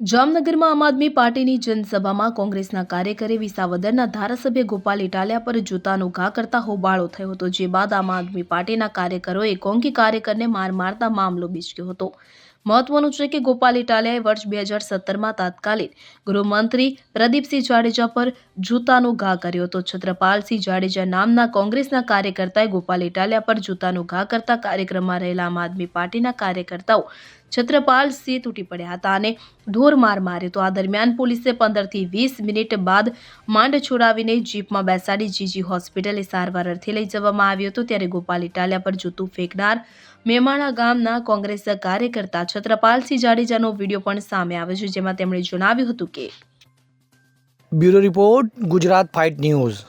જામનગરમાં આમ આદમી પાર્ટીની જનસભામાં કોંગ્રેસના કાર્યકરે વિસાવદરના ધારાસભ્ય ગોપાલ ઇટાલિયા પર જૂતાનો ઘા કરતા હોબાળો થયો હતો, જે બાદ આમ આદમી પાર્ટીના કાર્યકરોએ કોંગી કાર્યકરને માર મારતા મામલો બીચક્યો હતો. મહત્વનું છે કે ગોપાલ ઇટાલિયાએ વર્ષ બે હજાર સત્તરમાં તાત્કાલિક ગૃહમંત્રી પ્રદીપસિંહ જાડેજા પર જૂતાનો ઘા કર્યો હતો. છત્રપાલસિંહ જાડેજા નામના કોંગ્રેસના કાર્યકર્તાએ ગોપાલ ઇટાલિયા પર જૂતાનો ઘા કરતા કાર્યક્રમમાં રહેલા આમ આદમી પાર્ટીના કાર્યકર્તાઓ છત્રપાલસિંહ તૂટી પડ્યા હતા અને ઢોર માર માર્યો તો આ દરમિયાન પોલીસે પંદરથી વીસ મિનિટ બાદ માંડ છોડાવીને જીપમાં બેસાડી જીજી હોસ્પિટલે સારવાર અર્થે લઈ જવામાં આવ્યો હતો. ત્યારે ગોપાલ ઇટાલિયા પર જૂતું ફેંકનાર મેમાણા ગામના કોંગ્રેસ કાર્યકર્તા છત્રપાલસિંહ જાડેજાનો વીડિયો પણ સામે આવ્યો છે, જેમાં તેમણે જણાવ્યું હતું કે bureau report Gujarat fight news.